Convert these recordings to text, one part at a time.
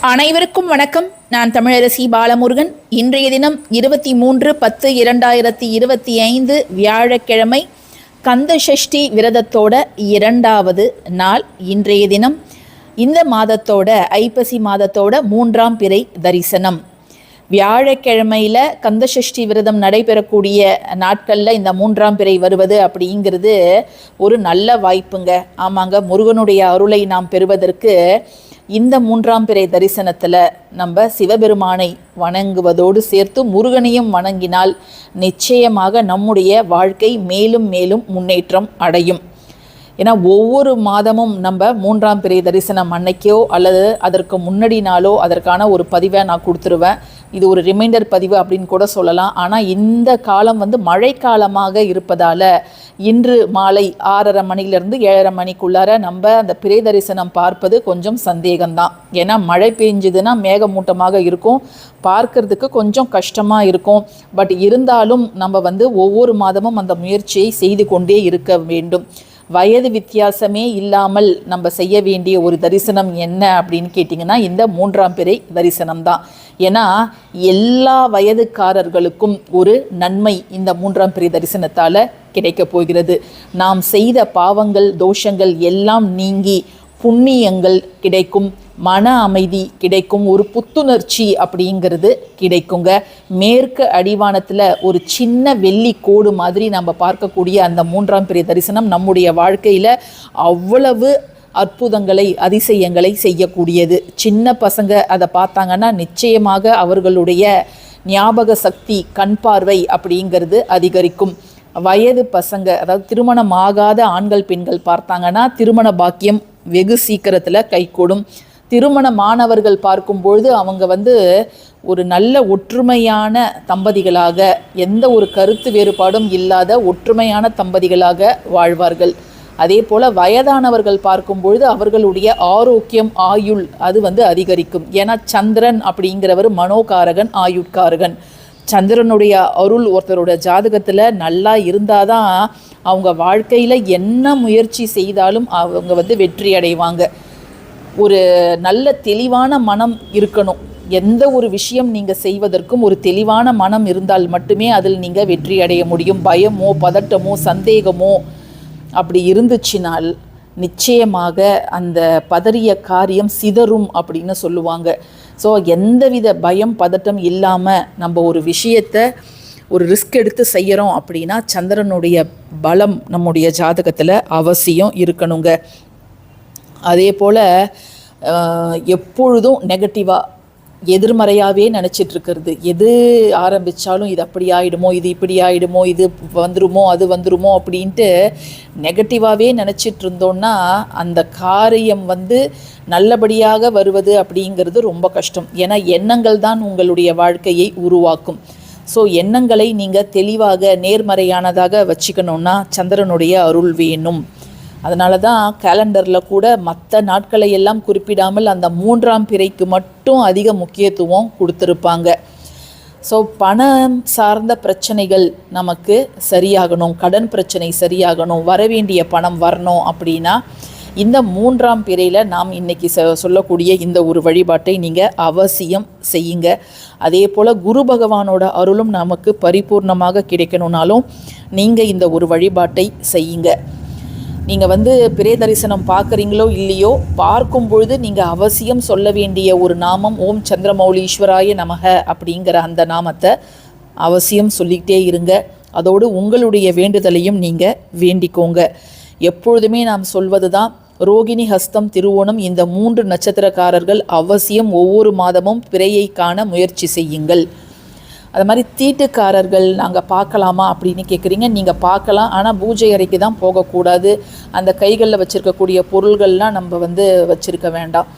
அனைவருக்கும் வணக்கம். நான் தமிழரசி பாலமுருகன். இன்றைய தினம் இருபத்தி மூன்று பத்து இரண்டாயிரத்தி இருபத்தி ஐந்து வியாழக்கிழமை கந்த சஷ்டி விரதத்தோட இரண்டாவது நாள் இன்றைய தினம். இந்த மாதத்தோட ஐப்பசி மாதத்தோட மூன்றாம் பிறை தரிசனம். வியாழக்கிழமையில் கந்தசஷ்டி விரதம் நடைபெறக்கூடிய நாட்களில் இந்த மூன்றாம் பிறை வருவது அப்படிங்கிறது ஒரு நல்ல வாய்ப்புங்க. ஆமாங்க முருகனுடைய அருளை நாம் பெறுவதற்கு இந்த மூன்றாம் பிறை தரிசனத்தில் நம்ம சிவபெருமானை வணங்குவதோடு சேர்த்து முருகனையும் வணங்கினால் நிச்சயமாக நம்முடைய வாழ்க்கை மேலும் மேலும் முன்னேற்றம் அடையும். ஏன்னா ஒவ்வொரு மாதமும் நம்ம மூன்றாம் பிறை தரிசனம் அன்னைக்கோ அல்லது அதற்கு முன்னாடி நாளோ அதற்கான ஒரு பதிவை நான் கொடுத்துருவேன். இது ஒரு ரிமைண்டர் பதிவு அப்படின்னு கூட சொல்லலாம். ஆனால் இந்த காலம் வந்து மழைக்காலமாக இருப்பதால் இன்று மாலை ஆறரை மணிலேருந்து ஏழரை மணிக்குள்ளார நம்ம அந்த பிறை தரிசனம் பார்ப்பது கொஞ்சம் சந்தேகம்தான். ஏன்னா மழை பெஞ்சுதுன்னா மேகமூட்டமாக இருக்கும். பார்க்கறதுக்கு கொஞ்சம் கஷ்டமாக இருக்கும். பட் இருந்தாலும் நம்ம வந்து ஒவ்வொரு மாதமும் அந்த முயற்சியை செய்து கொண்டே இருக்க வேண்டும். வயது வித்தியாசமே இல்லாமல் நம்ம செய்ய வேண்டிய ஒரு தரிசனம் என்ன அப்படின்னு கேட்டிங்கன்னா இந்த மூன்றாம் பிறை தரிசனம் தான் ஏன்னா எல்லா வயதுக்காரர்களுக்கும் ஒரு நன்மை இந்த மூன்றாம் பிறை தரிசனத்தால் கிடைக்க போகிறது. நாம் செய்த பாவங்கள் தோஷங்கள் எல்லாம் நீங்கி புண்ணியங்கள் கிடைக்கும். மன அமைதி கிடைக்கும் ஒரு புத்துணர்ச்சி அப்படிங்கிறது கிடைக்குங்க. மேற்கு அடிவானத்தில் ஒரு சின்ன வெள்ளி கோடு மாதிரி நம்ம பார்க்கக்கூடிய அந்த மூன்றாம் பெரிய தரிசனம் நம்முடைய வாழ்க்கையில் அவ்வளவு அற்புதங்களை அதிசயங்களை செய்யக்கூடியது. சின்ன பசங்க அதை பார்த்தாங்கன்னா நிச்சயமாக அவர்களுடைய ஞாபக சக்தி கண் பார்வை அப்படிங்கிறது அதிகரிக்கும். வயது பசங்க அதாவது திருமணம் ஆகாத ஆண்கள் பெண்கள் பார்த்தாங்கன்னா திருமண பாக்கியம் வெகு சீக்கிரத்தில் கைகூடும். திருமணமானவர்கள் பார்க்கும்பொழுது அவங்க வந்து ஒரு நல்ல ஒற்றுமையான தம்பதிகளாக எந்த ஒரு கருத்து வேறுபாடும் இல்லாத ஒற்றுமையான தம்பதிகளாக வாழ்வார்கள். அதே போல் வயதானவர்கள் பார்க்கும்பொழுது அவர்களுடைய ஆரோக்கியம் ஆயுள் அது வந்து அதிகரிக்கும். ஏன்னா சந்திரன் அப்படிங்கிறவர் மனோகாரகன் ஆயுட்காரகன். சந்திரனுடைய அருள் ஒருத்தரோட ஜாதகத்தில் நல்லா இருந்தால் தான் அவங்க வாழ்க்கையில் என்ன முயற்சி செய்தாலும் அவங்க வந்து வெற்றி அடைவாங்க. ஒரு நல்ல தெளிவான மனம் இருக்கணும். எந்த ஒரு விஷயம் நீங்கள் செய்வதற்கும் ஒரு தெளிவான மனம் இருந்தால் மட்டுமே அதில் நீங்கள் வெற்றி அடைய முடியும். பயமோ பதட்டமோ சந்தேகமோ அப்படி இருந்துச்சுனால் நிச்சயமாக அந்த பதறிய காரியம் சிதறும் அப்படின்னு சொல்லுவாங்க. ஸோ எந்தவித பயம் பதட்டம் இல்லாமல் நம்ம ஒரு விஷயத்தை ஒரு ரிஸ்க் எடுத்து செய்கிறோம் அப்படின்னா சந்திரனுடைய பலம் நம்முடைய ஜாதகத்தில் அவசியம் இருக்கணுங்க. அதே போல் எப்பொழுதும் நெகட்டிவாக எதிர்மறையாகவே நினச்சிட்டு இருக்கிறது எது ஆரம்பித்தாலும் இது அப்படி ஆகிடுமோ இது இப்படி ஆகிடுமோ இது வந்துருமோ அது வந்துருமோ அப்படின்ட்டு நெகட்டிவாகவே நினச்சிட்டு இருந்தோன்னா அந்த காரியம் வந்து நல்லபடியாக வருவது அப்படிங்கிறது ரொம்ப கஷ்டம். ஏன்னா எண்ணங்கள் தான் உங்களுடைய வாழ்க்கையை உருவாக்கும். ஸோ எண்ணங்களை நீங்கள் தெளிவாக நேர்மறையானதாக வச்சுக்கணுன்னா சந்திரனுடைய அருள் வேணும். அதனால தான் கேலண்டரில் கூட மற்ற நாட்களை எல்லாம் குறிப்பிடாமல் அந்த மூன்றாம் பிறைக்கு மட்டும் அதிக முக்கியத்துவம் கொடுத்துருப்பாங்க. ஸோ பணம் சார்ந்த பிரச்சனைகள் நமக்கு சரியாகணும் கடன் பிரச்சனை சரியாகணும் வரவேண்டிய பணம் வரணும் அப்படின்னா இந்த மூன்றாம் பிறையில் நாம் இன்றைக்கி சொல்லக்கூடிய இந்த ஒரு வழிபாட்டை நீங்கள் அவசியம் செய்யுங்க. அதே போல் குரு பகவானோட அருளும் நமக்கு பரிபூர்ணமாக கிடைக்கணுனாலும் நீங்கள் இந்த ஒரு வழிபாட்டை செய்யுங்க. நீங்கள் வந்து பிரே தரிசனம் பார்க்குறீங்களோ இல்லையோ பார்க்கும் பொழுது நீங்கள் அவசியம் சொல்ல வேண்டிய ஒரு நாமம் ஓம் சந்திரமௌலீஸ்வராய நமக அப்படிங்கிற அந்த நாமத்தை அவசியம் சொல்லிக்கிட்டே இருங்க. அதோடு உங்களுடைய வேண்டுதலையும் நீங்கள் வேண்டிக்கோங்க. எப்பொழுதுமே நாம் சொல்வது தான் ரோகிணி ஹஸ்தம் திருவோணம் இந்த மூன்று நட்சத்திரக்காரர்கள் அவசியம் ஒவ்வொரு மாதமும் பிறையை காண முயற்சி செய்யுங்கள். அது மாதிரி தீட்டுக்காரர்கள் நாங்கள் பார்க்கலாமா அப்படின்னு கேட்குறீங்க நீங்கள் பார்க்கலாம். ஆனால் பூஜை அறைக்கு தான் போகக்கூடாது. அந்த கைகளில் வச்சுருக்கக்கூடிய பொருள்கள்லாம் நம்ம வந்து வச்சுருக்க வேண்டாம்.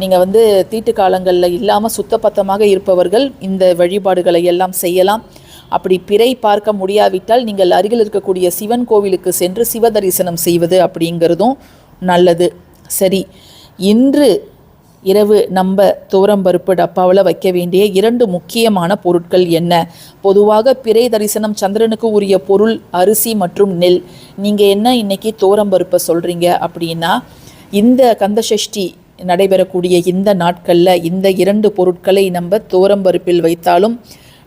நீங்கள் வந்து தீட்டு காலங்களில் இல்லாமல் சுத்தபத்தமாக இருப்பவர்கள் இந்த வழிபாடுகளை எல்லாம் செய்யலாம். அப்படி பிறை பார்க்க முடியாவிட்டால் நீங்கள் அருகில் இருக்கக்கூடிய சிவன் கோவிலுக்கு சென்று சிவ தரிசனம் செய்வது அப்படிங்கிறதும் நல்லது. சரி. இன்று இரவு நம்ம துவரம்பருப்பு டப்பாவில் வைக்க வேண்டிய இரண்டு முக்கியமான பொருட்கள் என்ன? பொதுவாக பிறை தரிசனம் சந்திரனுக்கு உரிய பொருள் அரிசி மற்றும் நெல். நீங்கள் என்ன இன்னைக்கு துவரம்பருப்பை சொல்கிறீங்க அப்படின்னா இந்த கந்தசஷ்டி நடைபெறக்கூடிய இந்த நாட்களில் இந்த இரண்டு பொருட்களை நம்ம தோரம்பருப்பில் வைத்தாலும்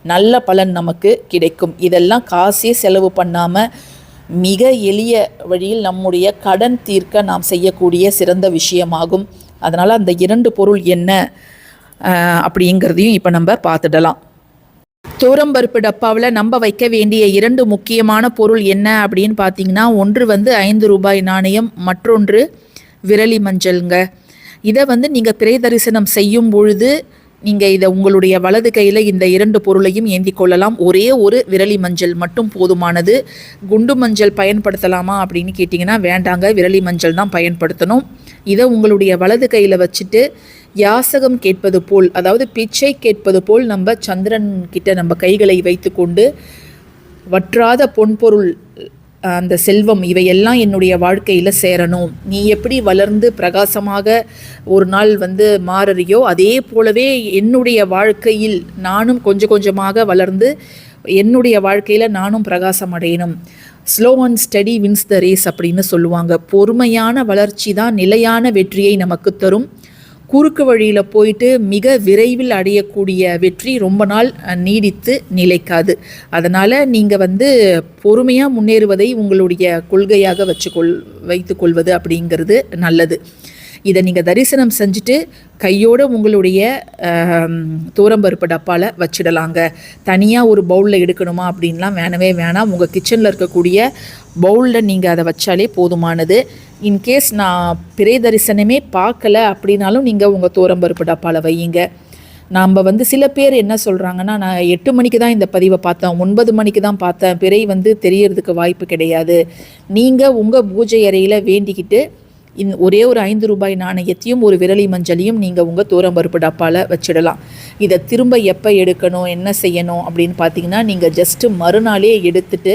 நல்ல பலன் நமக்கு கிடைக்கும். இதெல்லாம் காசே செலவு பண்ணாமல் மிக எளிய வழியில் நம்முடைய கடன் தீர்க்க நாம் செய்யக்கூடிய சிறந்த விஷயமாகும். அதனால் அந்த இரண்டு பொருள் என்ன அப்படிங்கிறதையும் இப்போ நம்ம பார்த்துடலாம். தோரம்பருப்பு டப்பாவில் நம்ம வைக்க வேண்டிய இரண்டு முக்கியமான பொருள் என்ன அப்படின்னு பார்த்தீங்கன்னா ஒன்று வந்து ஐந்து ரூபாய் நாணயம் மற்றொன்று விரலி மஞ்சள்ங்க. இதை வந்து நீங்கள் பிறை தரிசனம் செய்யும் பொழுது நீங்கள் இதை உங்களுடைய வலது கையில் இந்த இரண்டு பொருளையும் ஏந்தி கொள்ளலாம். ஒரே ஒரு விரலி மஞ்சள் மட்டும் போதுமானது. குண்டு மஞ்சள் பயன்படுத்தலாமா அப்படின்னு கேட்டிங்கன்னா வேண்டாங்க. விரலி மஞ்சள் தான் பயன்படுத்தணும். இதை உங்களுடைய வலது கையில் வச்சுட்டு யாசகம் கேட்பது போல் அதாவது பிச்சை கேட்பது போல் நம்ம சந்திரன் கிட்ட நம்ம கைகளை வைத்துக்கொண்டு வற்றாத பொன்பொருள் அந்த செல்வம் இவையெல்லாம் என்னுடைய வாழ்க்கையில் சேரணும். நீ எப்படி வளர்ந்து பிரகாசமாக ஒரு நாள் வந்து மாறுறியோ அதே போலவே என்னுடைய வாழ்க்கையில் நானும் கொஞ்சம் கொஞ்சமாக வளர்ந்து என்னுடைய வாழ்க்கையில் நானும் பிரகாசம் அடையணும். Slow and steady wins the race அப்படின்னு சொல்லுவாங்க. பொறுமையான வளர்ச்சி தான் நிலையான வெற்றியை நமக்கு தரும். குறுக்கு வழியில் போயிட்டு மிக விரைவில் அடையக்கூடிய வெற்றி ரொம்ப நாள் நீடித்து நிலைக்காது. அதனால் நீங்கள் வந்து பொறுமையாக முன்னேறுவதை உங்களுடைய கொள்கையாக வச்சுக்கொள் வைத்துக்கொள்வது அப்படிங்கிறது நல்லது. இதை நீங்கள் தரிசனம் செஞ்சுட்டு கையோடு உங்களுடைய தூரம்பருப்பு டப்பாவில் வச்சிடலாங்க. தனியாக ஒரு பவுலில் எடுக்கணுமா அப்படின்லாம் வேணவே வேணாம். உங்கள் கிச்சனில் இருக்கக்கூடிய பவுலில் நீங்கள் அதை வச்சாலே போதுமானது. இன்கேஸ் நான் பிறை தரிசனமே பார்க்கல அப்படின்னாலும் நீங்கள் உங்கள் தூரம்பருப்பு டப்பாவில் வையுங்க. நாம் வந்து சில பேர் என்ன சொல்கிறாங்கன்னா நான் எட்டு மணிக்கு தான் இந்த பதிவை பார்த்தேன். ஒன்பது மணிக்கு தான் பார்த்தேன். பிறை வந்து தெரியறதுக்கு வாய்ப்பு கிடையாது. நீங்கள் உங்கள் பூஜை அறையில் வேண்டிக்கிட்டு இந் ஒரே ஒரு ஐந்து ரூபாய் நாணயத்தையும் ஒரு விரலி மஞ்சளையும் நீங்கள் உங்கள் தூரம்பருப்பு டப்பாவில் வச்சிடலாம். இதை திரும்ப எப்போ எடுக்கணும் என்ன செய்யணும் அப்படின்னு பார்த்தீங்கன்னா நீங்கள் ஜஸ்ட்டு மறுநாளே எடுத்துட்டு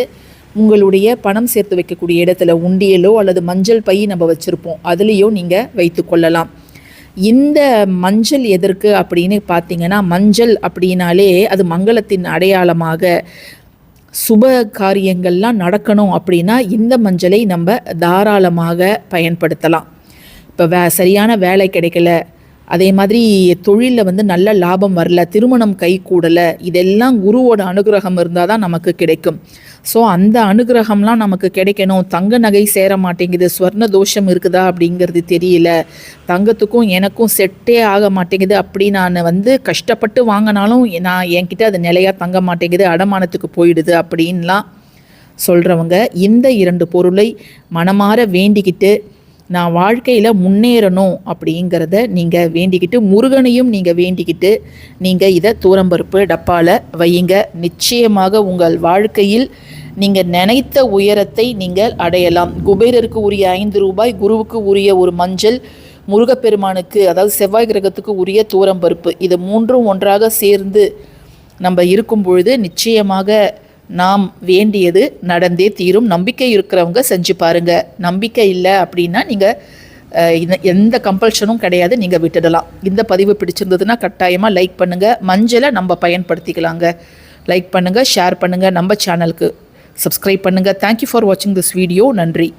உங்களுடைய பணம் சேர்த்து வைக்கக்கூடிய இடத்துல உண்டியலோ அல்லது மஞ்சள் பை நம்ம வச்சுருப்போம். அதுலேயோ நீங்கள் வைத்து கொள்ளலாம். இந்த மஞ்சள் எதற்கு அப்படின்னு பார்த்தீங்கன்னா மஞ்சள் அப்படின்னாலே அது மங்களத்தின் அடையாளமாக சுப காரியங்கள்லாம் நடக்கணும் அப்படின்னா இந்த மஞ்சளை நம்ம தாராளமாக பயன்படுத்தலாம். இப்போ வே சரியான வேலை கிடைக்கல. அதே மாதிரி தொழிலில் வந்து நல்ல லாபம் வரல. திருமணம் கை கூடலை. இதெல்லாம் குருவோட அனுகிரகம் இருந்தால் தான் நமக்கு கிடைக்கும். ஸோ அந்த அனுகிரகம்லாம் நமக்கு கிடைக்கணும். தங்க நகை சேர மாட்டேங்குது. ஸ்வர்ண தோஷம் இருக்குதா அப்படிங்கிறது தெரியல. தங்கத்துக்கும் எனக்கும் செட்டே ஆக மாட்டேங்குது. அப்படி நான் வந்து கஷ்டப்பட்டு வாங்கினாலும் நான் என்கிட்ட அது நிலையாக தங்க மாட்டேங்குது. அடமானத்துக்கு போயிடுது அப்படின்லாம் சொல்கிறவங்க இந்த இரண்டு பொருளை மனமாற வேண்டிக்கிட்டு நான் வாழ்க்கையில் முன்னேறணும் அப்படிங்கிறத நீங்கள் வேண்டிக்கிட்டு முருகனையும் நீங்கள் வேண்டிக்கிட்டு நீங்கள் இதை தூரம்பருப்பு டப்பாவில் வையுங்க. நிச்சயமாக உங்கள் வாழ்க்கையில் நீங்கள் நினைத்த உயரத்தை நீங்கள் அடையலாம். குபேரருக்கு உரிய ஐந்து ரூபாய் குருவுக்கு உரிய ஒரு மஞ்சள் முருகப்பெருமானுக்கு அதாவது செவ்வாய் கிரகத்துக்கு உரிய தூரம் பருப்பு. இது மூன்றும் ஒன்றாக சேர்ந்து நம்ம இருக்கும் பொழுது நிச்சயமாக நாம் வேண்டியது நடந்தே தீரும். நம்பிக்கை இருக்கிறவங்க செஞ்சு பாருங்க. நம்பிக்கை இல்லை அப்படின்னா நீங்கள் எந்த கம்பல்ஷனும் கிடையாது. நீங்கள் விட்டுடலாம். இந்த பதிவு பிடிச்சிருந்ததுன்னா கட்டாயமாக லைக் பண்ணுங்கள் மஞ்சளை நம்ம பயன்படுத்திக்கலாங்க. லைக் பண்ணுங்கள் ஷேர் பண்ணுங்கள் நம்ம சேனலுக்கு சப்ஸ்கிரைப் பண்ணுங்கள் தேங்க்யூ ஃபார் வாட்சிங் திஸ் வீடியோ நன்றி.